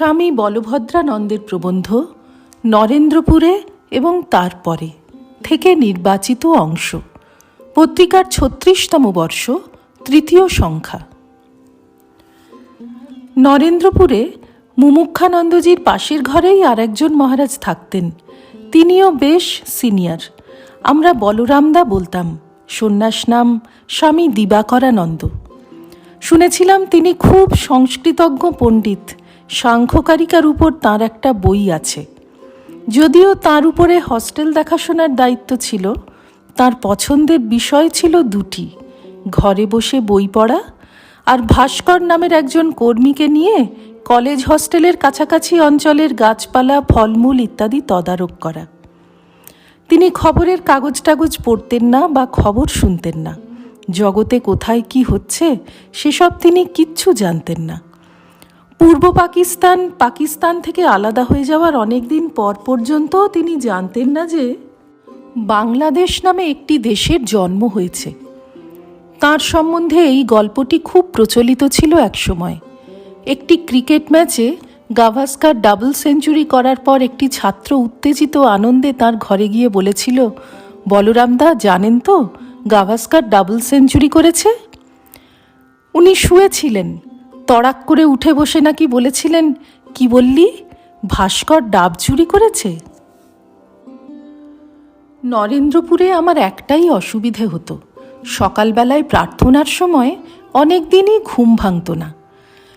স্বামী বলভদ্রানন্দের প্রবন্ধ, নরেন্দ্রপুরে এবং তারপরে থেকে নির্বাচিত অংশ। পত্রিকার ছত্রিশতম বর্ষ, তৃতীয় সংখ্যা। নরেন্দ্রপুরে মুমুক্ষানন্দজির পাশের ঘরেই আর একজন মহারাজ থাকতেন। তিনিও বেশ সিনিয়র। আমরা বলরামদা বলতাম, সন্ন্যাস নাম স্বামী দিবাকরানন্দ। শুনেছিলাম তিনি খুব সংস্কৃতজ্ঞ পণ্ডিত। সাংখ্যকারিকার উপর তার একটা বই আছে। যদিও তার উপরে হস্টেল দেখাশোনার দায়িত্ব ছিল, তার পছন্দের বিষয় ছিল দুটি, ঘরে বসে বই পড়া আর ভাস্কর নামের একজন কর্মীকে নিয়ে কলেজ হস্টেলের কাছাকাছি অঞ্চলের গাছপালা, ফলমূল ইত্যাদি তদারক করা। তিনি খবরের কাগজ টাগজ পড়তেন না বা খবর শুনতেন না। জগতে কোথায় কি হচ্ছে, সেসব তিনি কিচ্ছু জানতেন না। পূর্ব পাকিস্তান পাকিস্তান থেকে আলাদা হয়ে যাওয়ার অনেক দিন পর পর্যন্ত তিনি জানতেন না যে বাংলাদেশ নামে একটি দেশের জন্ম হয়েছে। তার সম্বন্ধে এই গল্পটি খুব প্রচলিত ছিল একসময়। একটি ক্রিকেট ম্যাচে গাভাস্কার ডাবল সেঞ্চুরি করার পর একটি ছাত্র উত্তেজিত আনন্দে তার ঘরে গিয়ে বলেছিল বলরামদা জানেন তো গাভাস্কার ডাবল সেঞ্চুরি করেছে? উনি শুয়েছিলেন। তড়াক করে উঠে বসে নাকি বলেছিলেন, কি বললি? ভাস্কর ডাব চুরি করেছে? নরেন্দ্রপুরে আমার একটাই অসুবিধে হতো। সকালবেলায় প্রার্থনার সময় অনেক দিনই ঘুম ভাঙত না।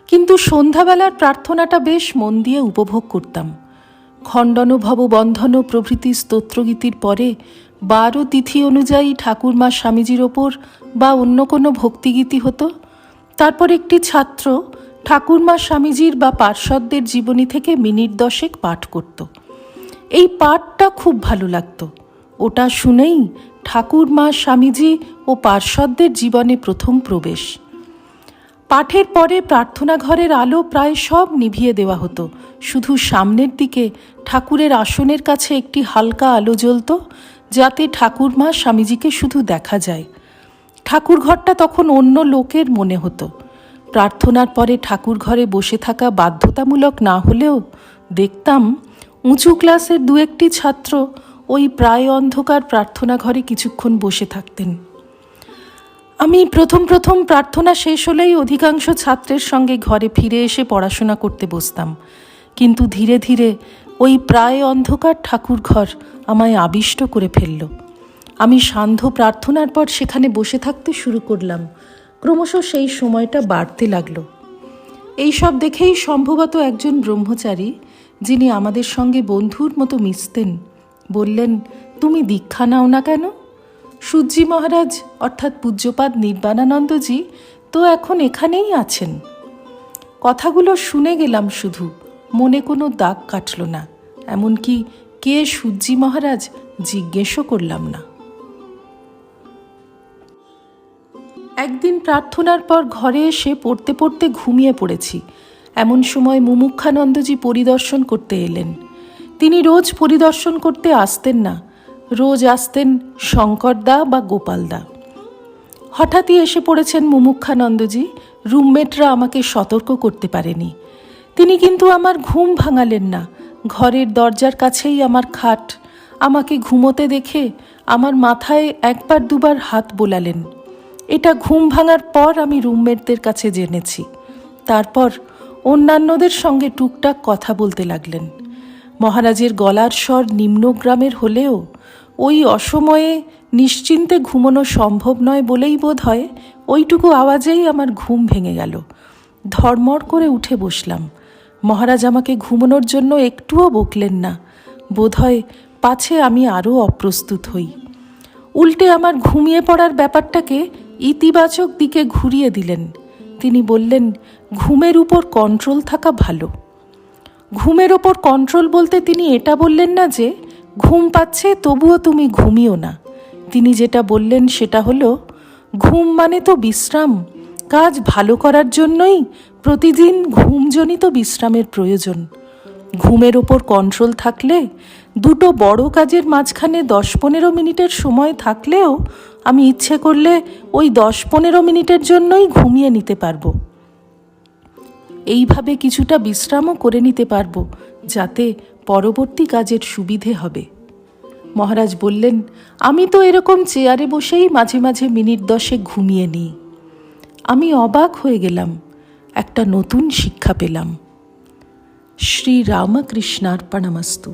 কিন্তু সন্ধ্যাবেলার প্রার্থনাটা বেশ মন দিয়ে উপভোগ করতাম। খণ্ডনভব বন্ধন প্রভৃতি স্তোত্রগীতির পরে বারো তিথি অনুযায়ী ঠাকুরমা স্বামীজির ওপর বা অন্য কোনো ভক্তিগীতি হতো? তারপর একটি ছাত্র ঠাকুরমা স্বামীজির বা পার্ষদদের জীবনী থেকে মিনিট দশেক পাঠ করত। এই পাঠটা খুব ভালো লাগতো। ওটা শুনেই ঠাকুরমা স্বামীজি ও পার্ষদদের জীবনে প্রথম প্রবেশ। পাঠের পরে প্রার্থনা ঘরের আলো প্রায় সব নিভিয়ে দেওয়া হতো। শুধু সামনের দিকে ঠাকুরের আসনের কাছে একটি হালকা আলো জ্বলত, যাতে ঠাকুরমা স্বামীজিকে শুধু দেখা যায়। ঠাকুর ঘরটা তখন অন্য লোকের মনে হতো। প্রার্থনার পরে ঠাকুর ঘরে বসে থাকা বাধ্যতামূলক না হলেও দেখতাম উঁচু ক্লাসের দু একটি ছাত্র ওই প্রায় অন্ধকার প্রার্থনা ঘরে কিছুক্ষণ বসে থাকতেন। আমি প্রথম প্রথম প্রার্থনা শেষ হলেই অধিকাংশ ছাত্রের সঙ্গে ঘরে ফিরে এসে পড়াশোনা করতে বসতাম। কিন্তু ধীরে ধীরে ওই প্রায় অন্ধকার ঠাকুর ঘর আমায় আবিষ্ট করে ফেলল। আমি সান্ধ্য প্রার্থনার পর সেখানে বসে থাকতে শুরু করলাম। ক্রমশ সেই সময়টা বাড়তে লাগল। এইসব দেখেই সম্ভবত একজন ব্রহ্মচারী, যিনি আমাদের সঙ্গে বন্ধুর মতো মিশতেন, বললেন, তুমি দীক্ষা নাও না কেন? সূর্যি মহারাজ, অর্থাৎ পূজ্যপাদ নির্বাণানন্দজি, তো এখন এখানেই আছেন। কথাগুলো শুনে গেলাম শুধু, মনে কোনো দাগ কাটল না, এমনকি কে সূর্যি মহারাজ, জিজ্ঞেসও করলাম না। একদিন প্রার্থনার পর ঘরে এসে পড়তে পড়তে ঘুমিয়ে পড়েছি। এমন সময় মুমুক্ষানন্দজি পরিদর্শন করতে এলেন। তিনি রোজ পরিদর্শন করতে আসতেন না। রোজ আসতেন শঙ্করদা বা গোপালদা। হঠাৎই এসে পড়েছেন মুমুক্ষানন্দজি। রুমমেটরা আমাকে সতর্ক করতে পারেনি। তিনি কিন্তু আমার ঘুম ভাঙালেন না। ঘরের দরজার কাছেই আমার খাট। আমাকে ঘুমোতে দেখে আমার মাথায় একবার দুবার হাত বোলালেন। এটা ঘুম ভাঙার পর আমি রুমমেটদের কাছে জেনেছি। তারপর অন্যান্যদের সঙ্গে টুকটাক কথা বলতে লাগলেন। মহারাজের গলার স্বর নিম্নগ্রামের হলেও ওই অসময়ে নিশ্চিন্তে ঘুমোনো সম্ভব নয় বলেই বোধ হয় ওইটুকু আওয়াজেই আমার ঘুম ভেঙে গেল। ধর্মড় করে উঠে বসলাম। মহারাজ আমাকে ঘুমোনোর জন্য একটুও বকলেন না। বোধহয় পাছে আমি আরও অপ্রস্তুত হই। উল্টে আমার ঘুমিয়ে পড়ার ব্যাপারটাকে ইতিবাচক দিকে ঘুরিয়ে দিলেন। তিনি বললেন, ঘুমের উপর কন্ট্রোল থাকা ভালো। ঘুমের ওপর কন্ট্রোল বলতে তিনি এটা বললেন না যে, ঘুম পাচ্ছে তবুও তুমি ঘুমিও না। তিনি যেটা বললেন সেটা হলো, ঘুম মানে তো বিশ্রাম। কাজ ভালো করার জন্যই প্রতিদিন ঘুমজনিত বিশ্রামের প্রয়োজন। ঘুমের ওপর কন্ট্রোল থাকলে দুটো বড় কাজের মাঝখানে দশ পনেরো মিনিটের সময় থাকলেও আমি ইচ্ছে করলে ওই দশ পনেরো মিনিটের জন্যই ঘুমিয়ে নিতে পারব। এইভাবে কিছুটা বিশ্রামও করে নিতে পারব, যাতে পরবর্তী কাজের সুবিধে হবে। মহারাজ বললেন, আমি তো এরকম চেয়ারে বসেই মাঝে মাঝে মিনিট দশে ঘুমিয়ে নিই। আমি অবাক হয়ে গেলাম, একটা নতুন শিক্ষা পেলাম। শ্রী রামকৃষ্ণার্পণমস্তু